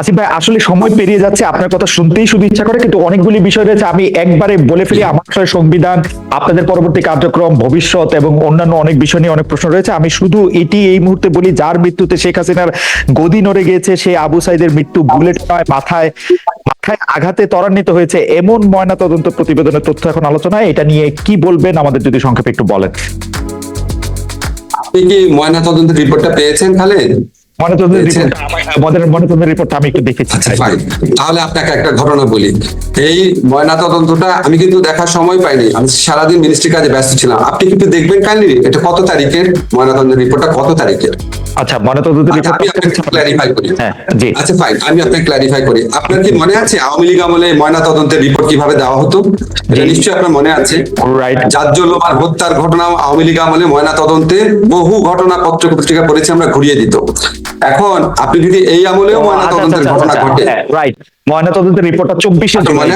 আসিফ ভাই, আসলে সময় পেরিয়ে যাচ্ছে, আপনার কথা শুনতেই শুধু ইচ্ছা করে, কিন্তু অনেকগুলি বিষয় রয়েছে, আমি একবারে বলে ফেলি, আমার সংবিধান, আপনাদের পরবর্তী কার্যক্রম, ভবিষ্যৎ এবং অন্যান্য অনেক বিষয় নিয়ে অনেক প্রশ্ন রয়েছে, আমি শুধু এটি এই মুহূর্তে বলি, যার মৃত্যুতে শেখ হাসিনার গদি নড়ে গিয়েছে সেই আবু সাইদের মৃত্যু বুলেট মাথায় মাথায় আঘাতে ত্বরান্বিত হয়েছে, এমন ময়না তদন্ত প্রতিবেদনের তথ্য এখন আলোচনায়, এটা নিয়ে কি বলবেন, আমাদের যদি সংক্ষেপে একটু বলেন। আপনি কি ময়না তদন্তের রিপোর্টটা পেয়েছেন খালেদ দেখেছি আচ্ছা তাহলে আপনাকে একটা ঘটনা বলি। এই আমি কিন্তু দেখার সময় পাইনি। আমি সারাদিন মিনিস্ট্রি কাজে ব্যস্ত ছিলাম। আপনি কিন্তু দেখবেন কাইন্ডলি এটা কত তারিখের? রিপোর্টটা কত তারিখের? আচ্ছা ময়নাতদন্তের আচ্ছা, আমি আপনাকে ক্ল্যারিফাই করি। হ্যাঁ জি। আচ্ছা ফাইন আমি আপনাকে ক্ল্যারিফাই করি। আপনার কি মনে আছে আওয়ামী লীগ আমলে ময়না তদন্তের রিপোর্ট কীভাবে দেওয়া হতো? এটা নিশ্চয়ই আপনার মনে আছে। রাইট হত্যার ঘটনা আওয়ামী লীগ আমলে ময়না তদন্তে বহু ঘটনা পত্র পত্রিকা পড়েছে আমরা ঘুরিয়ে দিত। এখন আপনি যদি এই আমলেও ময়না আচ্ছা, তদন্তের ঘটনা ঘটে রাইট ময়না তদন্তের রিপোর্টটা চব্বিশে জুলাই।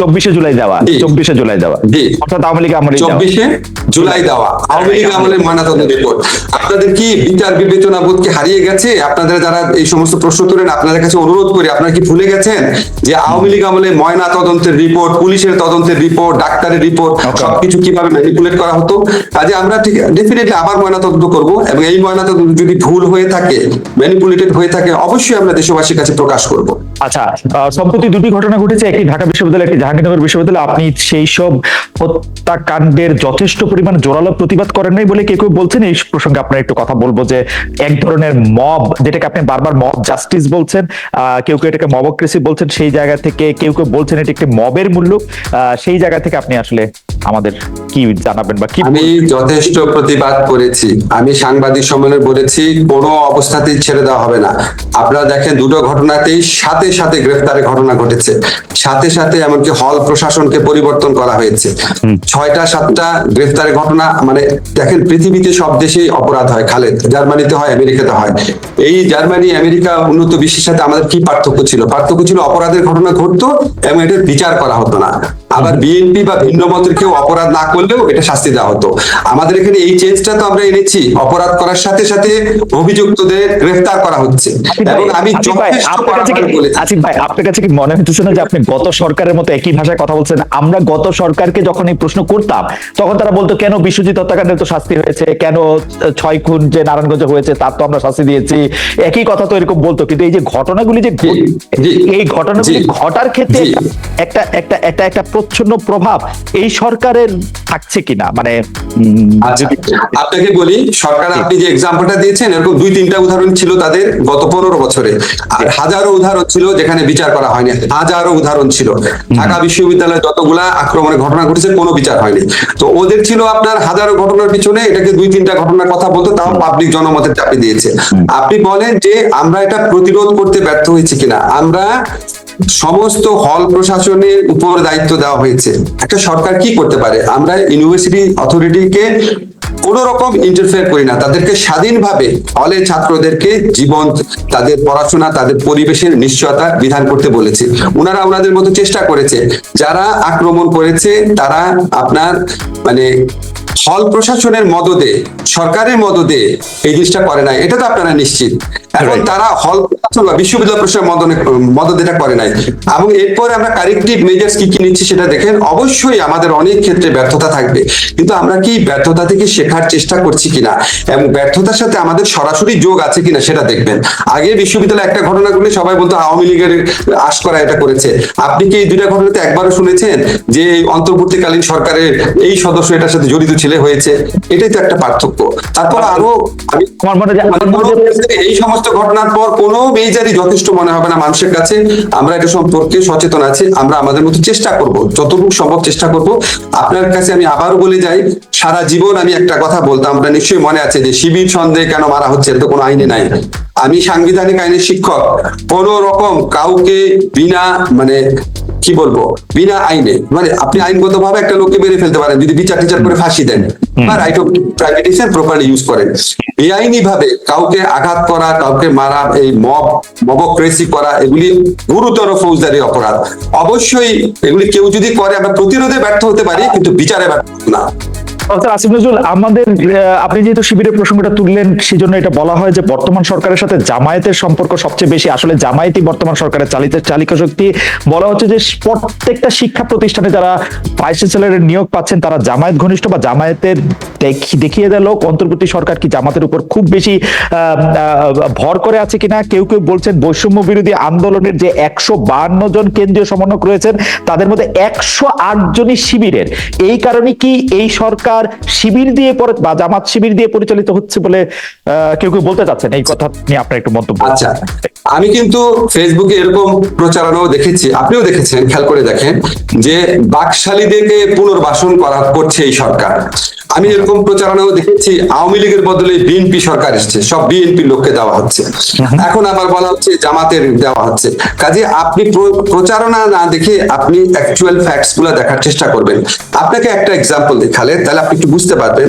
চব্বিশে জুলাই দেওয়া। চব্বিশে জুলাই দেওয়া। অর্থাৎ আওয়ামী লীগ আমলে চব্বিশে জুলাই দেওয়া। আওয়ামী লীগ ময়নাতদন্ত রিপোর্ট আপনাদের কি বিচার বিবেচনা বোধ কি হারিয়ে গেছে? আপনাদের যারা এই সমস্ত প্রশ্ন তোলেন আপনাদের কাছে অনুরোধ করি আপনারা কি ভুলে গেছেন যে আওয়ামী লীগ আমলে ময়না তদন্তের রিপোর্ট পুলিশের তদন্তের রিপোর্ট ডাক্তারের রিপোর্ট সবকিছু কীভাবে ম্যানিপুলেট করা হতো? কাজে আমরা ঠিক ডেফিনেটলি আবার ময়না তদন্ত করব এবং এই ময়না তদন্ত যদি ভুল হয়ে থাকে ম্যানিপুলেটেড হয়ে থাকে অবশ্যই আমরা দেশবাসীর কাছে প্রকাশ করব। আচ্ছা সম্প্রতি দুটি ঘটনা ঘটেছে। একটি ঢাকা বিশ্ববিদ্যালয় একটি জাহাঙ্গীরনগর বিশ্ববিদ্যালয়। আপনি সেই সব হত্যাকাণ্ডের যথেষ্ট পরিমাণ জোরালো প্রতিবাদ করেন নাই বলে কেউ কেউ বলছেন? এই প্রসঙ্গে আপনার একটু কথা বলব যে এক ধরনের মব যেটাকে আপনি বারবার মব জাস্টিস বলছেন কেউ কেউ এটাকে মবক্রেসি বলছেন সেই জায়গা থেকে কেউ কেউ বলছেন এটি একটি মবের মূল্য। আহ, সেই জায়গা থেকে আপনি আসলে আমাদের কি জানাবেন বা কি আমি যথেষ্ট প্রতিবাদ করেছি। আমি সাংবাদিক সম্মেলনে বলেছি কোনো অবস্থাতেই ছেড়ে দেওয়া হবে না। আপনারা দেখেন দুটো ঘটনাতেই সাথে সাথে গ্রেফতারের ঘটনা ঘটেছে। সাথে সাথে এমনকি হল প্রশাসনকে পরিবর্তন করা হয়েছে। ছয়টা সাতটা গ্রেফতারের ঘটনা মানে দেখেন পৃথিবীতে সব দেশেই অপরাধ হয় খালেদ। জার্মানিতে হয় আমেরিকাতে হয়। এই জার্মানি আমেরিকা উন্নত বিশ্বের সাথে আমাদের কি পার্থক্য ছিল? পার্থক্য ছিল অপরাধের ঘটনা ঘটতো এবং এটার বিচার করা হতো না। আবার বিএনপি বা ভিন্ন মতের কেউ অপরাধ না করলেও এটা শাস্তি দেওয়া হতো। আমাদের এখানে এই চেঞ্জটা তো আমরা এনেছি। অপরাধ করার সাথে সাথে অভিযুক্তদের গ্রেফতার করা হচ্ছে। এবং আমি আসিফ ভাই, আপনার কাছে কি- মনে হইতেছে না যে আপনি গত সরকারের মতো একই ভাষায় কথা বলছেন? আমরা গত সরকারকে যখন এই প্রশ্ন করতাম তখন তারা বলতো কেন বিশ্বজিৎ হত্যাকাণ্ডের তো শাস্তি হয়েছে? কেন ছয় খুন যে নারায়ণগঞ্জে হয়েছে তার তো আমরা শাস্তি দিয়েছি? একই কথা তো এরকম বলতো। কিন্তু এই যে ঘটনাগুলি যে এই ঘটনাগুলি ঘটার ক্ষেত্রে। একটা একটা একটা একটা প্রচ্ছন্ন প্রভাব এই সরকারের থাকছে কিনা? মানে আচ্ছা যদি- আপনাকে বলি সরকার আপনি যে এক্সাম্পলটা দিয়েছেন এরকম দুই তিনটা উদাহরণ ছিল তাদের গত পনেরো বছরে। আর হাজারো উদাহরণ ছিল যেখানে বিচার করা হয়নি। হাজারো উদাহরণ ছিল। ঢাকা বিশ্ববিদ্যালয়ে যতগুলা আক্রমণের ঘটনা ঘটেছে কোনো বিচার হয়নি। তো ওদের ছিল আপনার হাজারো ঘটনার পিছনে এটাকে দুই তিনটা ঘটনার কথা বলতো তাও পাবলিক জনমতের চাপে দিয়েছে। আপনি বলেন যে আমরা এটা প্রতিরোধ করতে ব্যর্থ হয়েছি কিনা? আমরা সমস্ত হল প্রশাসনের উপর দায়িত্ব দেওয়া হয়েছে। একটা সরকার কি করতে পারে? আমরা ইউনিভার্সিটি অথরিটিকে কোন রকম ইন্টারফেয়ার করি না। তাদেরকে স্বাধীনভাবে হলে ছাত্রদেরকে জীবন, তাদের পড়াশোনা, তাদের পরিবেশের নিশ্চয়তা বিধান করতে বলেছে। ওনারা ওনাদের মতো চেষ্টা করেছে। যারা আক্রমণ করেছে, তারা আপনার মানে হল প্রশাসনের মদদে সরকারের মদদে এই জিনিসটা করে নাই। এটা তো আপনারা নিশ্চিত। এখন তারা হল প্রশাসন বা বিশ্ববিদ্যালয় প্রশাসনের মদনে মদত এটা করে নাই। এবং এরপরে আমরা কারেক্টিভ মেজার্স কি কি নিচ্ছি সেটা দেখেন অবশ্যই আমাদের অনেক ক্ষেত্রে ব্যর্থতা থাকবে। কিন্তু আমরা কি ব্যর্থতা থেকে শেখার চেষ্টা করছি কিনা এবং ব্যর্থতার সাথে আমাদের সরাসরি যোগ আছে কিনা সেটা দেখবেন। আগে বিশ্ববিদ্যালয়ে একটা ঘটনা ঘটলে সবাই বলতো আওয়ামী লীগের আশ করা এটা করেছে। আপনি কি এই দুইটা ঘটনাতে একবারও শুনেছেন যে অন্তর্বর্তীকালীন সরকারের এই সদস্য এটার সাথে জড়িত ছেলে হয়েছে এটাই তো একটা পার্থক্য। তারপর আরও এই সমস্ত ঘটনার পর কোনো মেজারই যথেষ্ট মনে হবে না মানুষের কাছে। আমরা এটা সম্পর্কে সচেতন আছি আমরা আমাদের মতো চেষ্টা করব যতটুকু সম্ভব চেষ্টা করব। আপনার কাছে আমি আবারও বলে যাই সারা জীবন আমি একটা কথা বলতাম আমরা নিশ্চয়ই মনে আছে যে শিবির সন্দেহে কেন মারা হচ্ছে তো কোনো আইনে নাই। আমি সাংবিধানিক আইনের শিক্ষক কোন রকম কাউকে বিনা মানে কি বলব? বিনা আইনে। মানে আপনি আইনগত ভাবে একটা লোককে মেরে ফেলতে পারেন যদি বিচার টিচার করে ফাঁসি দেন। বা রাইট অফ প্রপারলি ইউজ করেন। বেআইনি ভাবে কাউকে আঘাত করা কাউকে মারা এই মব মবক্রেসি করা এগুলি গুরুতর ফৌজদারি অপরাধ। অবশ্যই এগুলি কেউ যদি করে আমরা প্রতিরোধে ব্যর্থ হতে পারি কিন্তু বিচারে ব্যর্থ না। আসিফ নজরুল, আমাদের আপনি যেহেতু শিবিরের প্রসঙ্গটা তুললেন, সেজন্য এটা বলা হয় যে বর্তমান সরকারের সাথে জামায়াতের সম্পর্ক সবচেয়ে বেশি, আসলে জামায়াতই বর্তমান সরকারের চালিত, চালিকা শক্তি। বলা হচ্ছে যে প্রত্যেকটা শিক্ষা প্রতিষ্ঠানে যারা ভাইস চ্যান্সেলরের নিয়োগ পাচ্ছেন, তারা জামায়াত ঘনিষ্ঠ বা জামায়াতের দেখি- দেখিয়ে দিল অন্তর্বর্তী সরকার কি জামাতের উপর খুব বেশি ভর করে আছে কিনা? কেউ কেউ বলছেন বৈষম্য বিরোধী আন্দোলনের যে একশো বাহান্ন জন কেন্দ্রীয় সমন্বয়ক রয়েছেন, তাদের মধ্যে একশো আট জনই শিবিরের। এই কারণে কি এই সরকার শিবির দিয়ে বা জামাত শিবির দিয়ে পরিচালিত হচ্ছে বলে কেউ কেউ বলতে চাচ্ছেন। এই কথা নিয়ে আপনার একটু মন্তব্য আচ্ছা আমি কিন্তু ফেসবুকে এরকম প্রচারণাও দেখেছি, আপনিও দেখেছেন, খেয়াল করে দেখেন, যে বাকশালীদেরকে পুনর্বাসন করা করছে এই সরকার। আমি এরকম প্রচারণাও দেখেছি আওয়ামী লীগের বদলে বিএনপি সরকার এসছে। সব বিএনপি লোককে দেওয়া হচ্ছে। এখন আবার বলা হচ্ছে জামাতের দেওয়া হচ্ছে। কাজে আপনি প্রচারণা না দেখে আপনি অ্যাকচুয়াল ফ্যাক্টসগুলো দেখার চেষ্টা করবেন। আপনাকে একটা এক্সাম্পল দেখালে তাহলে আপনি একটু বুঝতে পারবেন।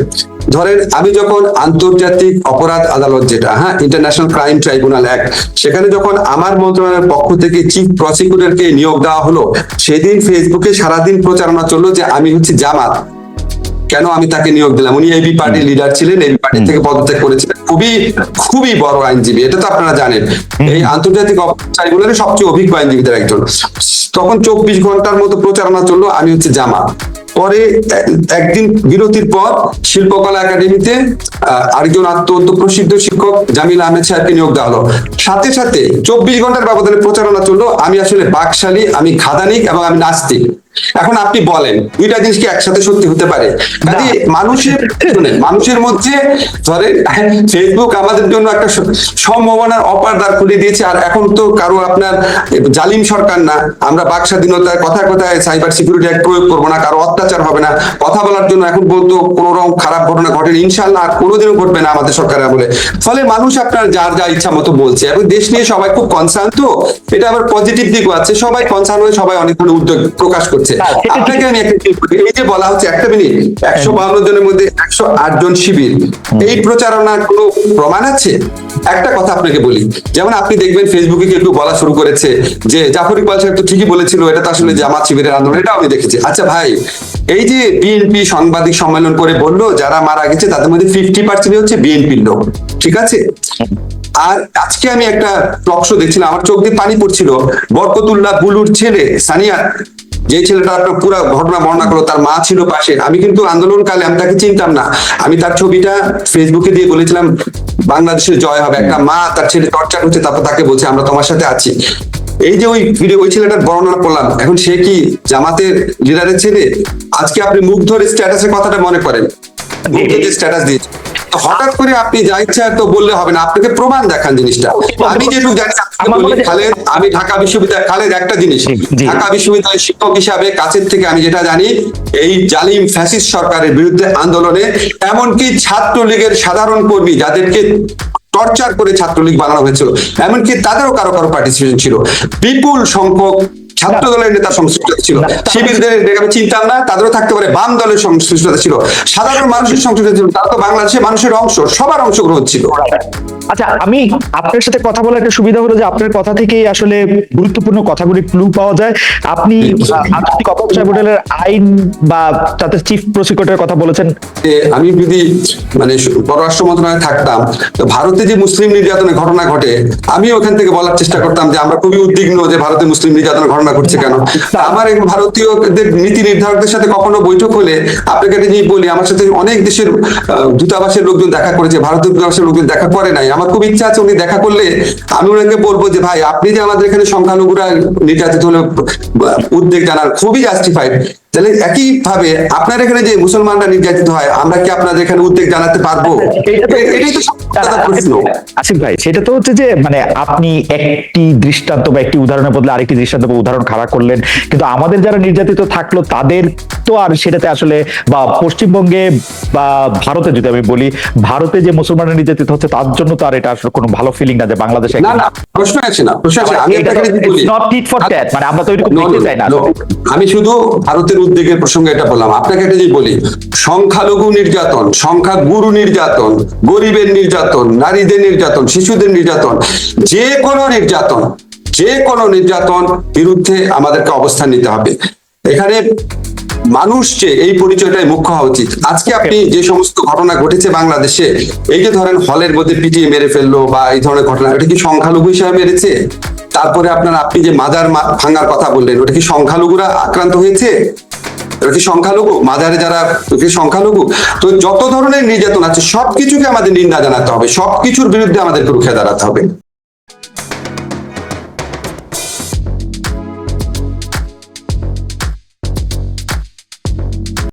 ধরেন আমি যখন আন্তর্জাতিক অপরাধ আদালত যেটা হ্যাঁ ইন্টারন্যাশনাল ক্রাইম ট্রাইব্যুনাল অ্যাক্ট সেখানে যখন আমার মন্ত্রণালয়ের পক্ষ থেকে চিফ প্রসিকিউটরকে নিয়োগ দেওয়া হলো সেদিন ফেসবুকে সারাদিন প্রচারণা চলল যে আমি হচ্ছে জামাত। কেন আমি তাকে নিয়োগ দিলাম? উনি এবি পার্টির লিডার ছিলেন এবি পার্টি থেকে পদত্যাগ করেছিলেন। খুবই খুবই বড় আইনজীবী এটা তো আপনারা জানেন। এই আন্তর্জাতিক ট্রাইব্যুনালের সবচেয়ে অভিজ্ঞ আইনজীবীদের একজন। তখন চব্বিশ ঘণ্টার মতো প্রচারণা চলল আমি হচ্ছে জামা। পরে একদিন বিরতির পর শিল্পকলা একাডেমিতে আরেকজন অত্যন্ত প্রসিদ্ধ শিক্ষক জামিল আহমেদ সাহেবকে নিয়োগ দেওয়া হলো। সাথে সাথে চব্বিশ ঘণ্টার ব্যবধানে প্রচারণা চলল আমি আসলে বাকশালী আমি খাদানিক এবং আমি নাস্তিক। এখন আপনি বলেন দুইটা জিনিস কি একসাথে সত্যি হতে পারে? কাজে মানুষের মানুষের মধ্যে ধরেন ফেসবুক আমাদের জন্য একটা সম্ভাবনার অপার দ্বার খুলে দিয়েছে আর এখন তো কারও আপনার জালিম সরকার না। আমরা বাক স্বাধীনতায় কথায় কথায় সাইবার সিকিউরিটি অ্যাক্ট প্রয়োগ করব না কারও অত্যাচার হবে না। কথা বলার জন্য এখন বলতো কোনো রকম খারাপ ঘটনা ঘটেনি। ইনশাল্লাহ আর কোনোদিনও ঘটবে না আমাদের সরকারের বলে ফলে মানুষ আপনার যার যা ইচ্ছা মতো বলছে। এবং দেশ নিয়ে সবাই খুব কনসার্ন তো। এটা আবার পজিটিভ দিকও আছে। সবাই কনসার্ন হয়ে সবাই অনেক ধরনের উদ্যোগ প্রকাশ করছে। ঠিক। আপনাকে আমি একটা এই যে বলা হচ্ছে একটা মিনিট একশো বাহান্ন জনের মধ্যে একশো আট জন শিবির। এই প্রচারণার কোনো প্রমাণ আছে? একটা কথা আপনাকে বলি। যেমন আপনি দেখবেন ফেসবুকে কেউ বলা শুরু করেছে যে জাফর ইকবাল সাহেব তো ঠিকই বলেছিল এটা তো আসলে জামাত শিবিরের আন্দোলন এটাও আমি দেখেছি। আচ্ছা ভাই এই যে বিএনপি সাংবাদিক সম্মেলন করে বলল যারা মারা গেছে তাদের মধ্যে ফিফটি পার্সেন্ট হচ্ছে বিএনপির লোক। ঠিক আছে? আর আজকে আমি একটা টক শো দেখছিলাম আমার চোখ দিয়ে পানি পড়ছিল। বরকতুল্লাহ বুলুর ছেলে সানিয়া যে ছেলেটা আপনার পুরো ঘটনা বর্ণনা করল, তার মা ছিল পাশে। আমি কিন্তু আন্দোলনকালে আমি তাকে চিনতাম না। আমি তার ছবিটা ফেসবুকে দিয়ে বলেছিলাম বাংলাদেশের জয় হবে। একটা মা তার ছেলে টর্চার হচ্ছে, তারপর তাকে বলছে, আমরা তোমার সাথে আছি। এই যে ওই ভিডিও ওই ছেলেটার বর্ণনা করলাম, এখন সে কি জামাতের লিডারের ছেলে? আজকে আপনি মুগ্ধর স্ট্যাটাসের কথাটা মনে করেন। মুগ্ধ যে স্ট্যাটাস দিয়েছে। হঠাৎ করে আপনি যা ইচ্ছা তো বললে হবে না আপনাকে প্রমাণ দেখান জিনিসটা। আমি যেটুকু জানি খালেদ আমি ঢাকা বিশ্ববিদ্যালয় খালেদ একটা জিনিস। ঢাকা বিশ্ববিদ্যালয়ের শিক্ষক হিসাবে কাছের থেকে আমি যেটা জানি এই জালিম ফ্যাসিস্ট সরকারের বিরুদ্ধে আন্দোলনে এমনকি ছাত্রলীগের সাধারণ কর্মী যাদেরকে টর্চার করে ছাত্রলীগ বানানো হয়েছিল এমনকি তাদেরও কারও কারও পার্টিসিপেশন ছিল। বিপুল সংখ্যক ছাত্র দলের নেতা সংশ্লিষ্টতা ছিল। শিবিরদের আমি চিনতাম না তাদেরও থাকতে পারে বাম দলের সংশ্লিষ্টতা ছিল। সাধারণ মানুষের সংশ্লিষ্টতা ছিল তারা তো বাংলাদেশের মানুষের অংশ সবার অংশগ্রহণ ছিল। আচ্ছা আমি আপনার সাথে কথা বলার একটা সুবিধা হলো যে আপনার কথা থেকেই আসলে গুরুত্বপূর্ণ কথাগুলি ক্লু পাওয়া যায়। আপনি আন্তর্জাতিক অপরাধ ট্রাইব্যুনালের আইন বা তাতে চিফ প্রসিকিউটরের কথা বলেছেন। আমি যদি মানে পররাষ্ট্র মন্ত্রণালয়ে থাকতাম, তো ভারতে যে মুসলিম নির্যাতনের ঘটনা ঘটে, আমি ওখান থেকে বলার চেষ্টা করতাম যে আমরা খুবই উদ্বিগ্ন যে ভারতে মুসলিম নির্যাতনের ঘটনা ঘটছে কেন। আমার ভারতীয়দের নীতি নির্ধারকদের সাথে কখনো বৈঠক হলে আপনাকে একটা বলি, আমার সাথে অনেক দেশের দূতাবাসের লোকজন দেখা করেছে ভারতীয় দূতাবাসের লোকজন দেখা করে নাই। আমার খুব ইচ্ছা আছে উনি দেখা করলে আমি ওনাকে বলব যে, ভাই, আপনি যে আমাদের এখানে সংখ্যালঘুরা নির্যাতিত হলে, উদ্বেগ জানার খুবই জাস্টিফাইড তাহলে একই ভাবে আপনার এখানে যে মুসলমানরা নির্যাতিত হয় আমরা কি আপনাদের এখানে উদ্বেগ জানাতে পারব? এটাই তো প্রশ্ন। আসিফ ভাই সেটা তো হচ্ছে যে মানে আপনি একটি দৃষ্টান্ত বা একটি উদাহরণের বদলে আরেকটি দৃষ্টান্ত বা উদাহরণ খাড়া করলেন কিন্তু আমাদের যারা নির্যাতিত থাকল তাদের তো আর সেটাতে আসলে বা পশ্চিমবঙ্গে বা ভারতে যদি আমি বলি ভারতে যে মুসলমানরা নির্যাতিত হচ্ছে তার জন্য তো আর এটা আসলে কোনো ভালো ফিলিং না যে বাংলাদেশে না না প্রশ্ন আছে না প্রশ্ন আছে। আমি এটা আপনাকে বলি? নট ফর ট্যাট মানে আমরা তো এরকম চাই না আমি শুধু ভারতের উদ্বেগের প্রসঙ্গে এটা বললাম। আপনাকে একটা যদি বলি, সংখ্যালঘু নির্যাতন, সংখ্যা গুরু নির্যাতন, গরিবের নির্যাতন, নারীদের নির্যাতন, শিশুদের নির্যাতন, যে কোনো নির্যাতন, যে কোনো নির্যাতন বিরুদ্ধে আমাদেরকে অবস্থান নিতে হবে। এখানে মানুষ যে এই পরিচয়টাই মুখ্য হওয়া উচিত। আজকে আপনি যে সমস্ত ঘটনা ঘটেছে বাংলাদেশে, এই যে ধরেন হলের মধ্যে পিটিয়ে মেরে ফেলল বা এই ধরনের ঘটনা, এটা কি সংখ্যালঘু হিসাবে মেরেছে? তারপরে আপনার আপনি যে মাজার ভাঙার কথা বললেন, ওটা কি সংখ্যালঘুরা আক্রান্ত হয়েছে? কি সংখ্যালঘু? মাঝারে যারা কি সংখ্যালঘু? তো যত ধরনের নির্যাতন আছে, সবকিছুকে আমাদের নিন্দা জানাতে হবে। সবকিছুর বিরুদ্ধে আমাদেরকে রুখে দাঁড়াতে হবে।